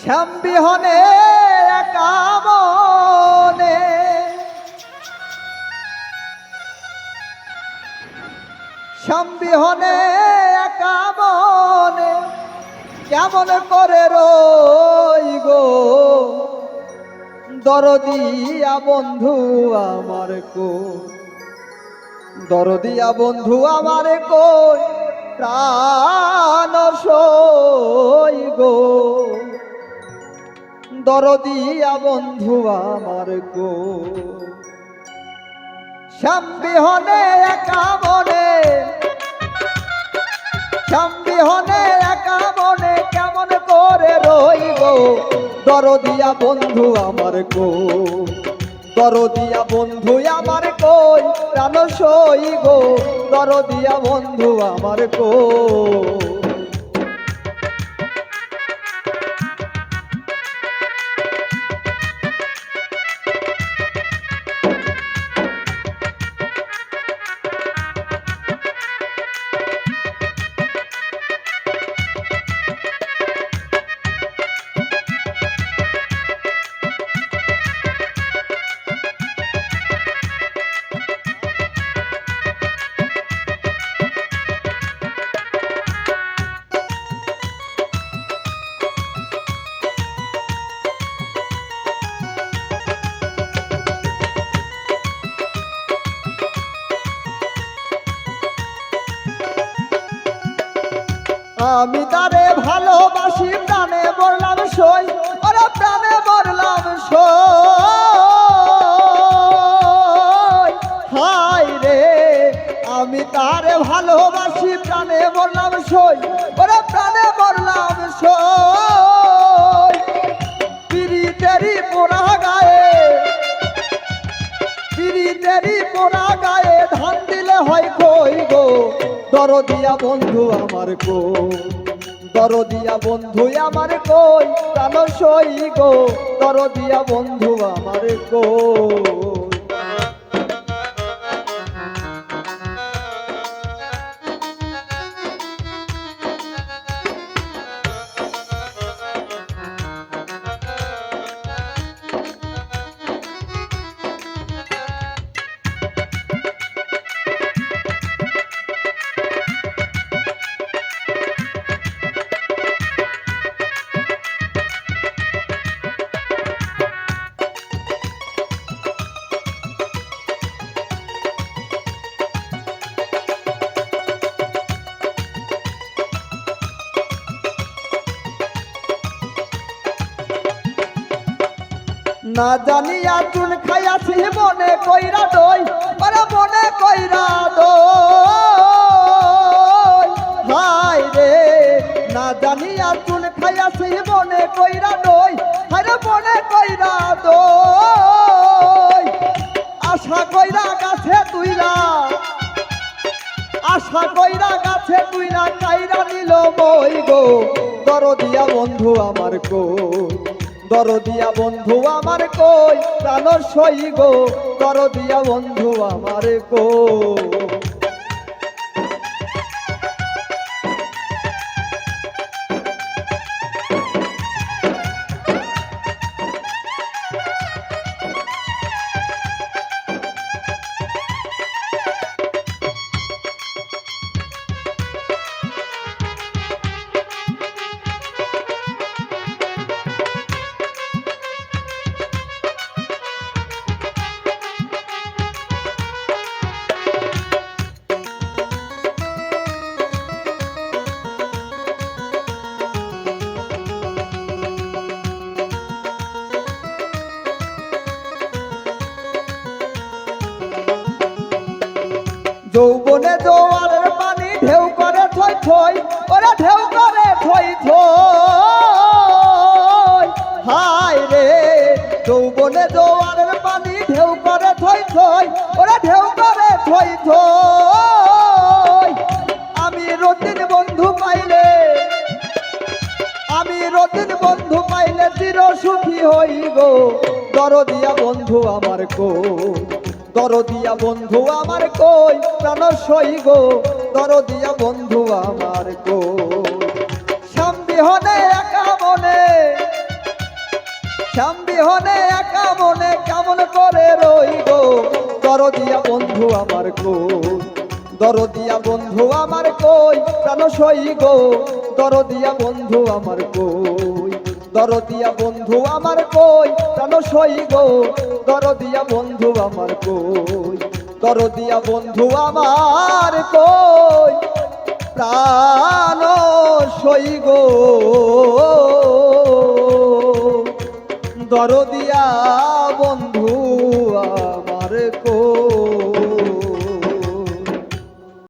শ্যামবিহনে একা মনে শ্যামবিহনে একা মনে কেমন করে রই গো? দরদিয়া বন্ধু আমার কো দরদিয়া বন্ধু আমার কই? প্রাণ সই গো। দরদিয়া বন্ধু আমার কো শ্যামবিহনে একা মনে শ্যামবিহনে একা মনে কেমন করে রইব? দরদিয়া বন্ধু আমার গো। দরদিয়া বন্ধু আমার কই প্রাণ সই গো দরদিয়া বন্ধু আমার কো আমি তারে ভালোবাসি প্রাণে বললাম সই। দরদিয়া বন্ধু আমার কো দরদিয়া বন্ধু আমার কই? প্রাণ সই গো, দরদিয়া বন্ধু আমার কই? না জানিয়া চুন খাইয়াছি মনে কইরা দই ওরে মনে কইরা দই। হাই রে, না জানিয়া চুন খাইয়াছি মনে কইরা দই হারে মনে কইরা দই। আশা কইরা গাছে তুইরা, আশা কইরা গাছে তুইরা কাইরা নিল বই গো। দরদিয়া বন্ধু আমার কো দরদিয়া বন্ধু আমার কই? প্রাণ সই গো দরদিয়া বন্ধু আমার কো জোয়ারের পানি ঢেউ করে থই থই ওরা ঢেউ করে থই থই হাই রে, যৌবনে জোয়ারের পানি ঢেউ করে থই থই ওরা ঢেউ করে থই থই আমি রতিন বন্ধু পাইলে, আমি রতিন বন্ধু পাইলে চির সুখী হই গো দরদিয়া বন্ধু আমার কো দরদিয়া বন্ধু আমার কই? প্রাণ সই গো, দরদিয়া বন্ধু আমার কই? শ্যাম বিহনে একা মনে শ্যাম বিহনে একা মনে কেমন করে রই গো? দরদিয়া বন্ধু আমার কই? দরদিয়া বন্ধু আমার কই? প্রাণ সই গো, দরদিয়া বন্ধু আমার কই? দরদিয়া বন্ধু আমার কই? কেন সই গো, দরদিয়া বন্ধু আমার কই? দরদিয়া বন্ধু আমার কই? প্রাণ সই গো। দরদিয়া বন্ধু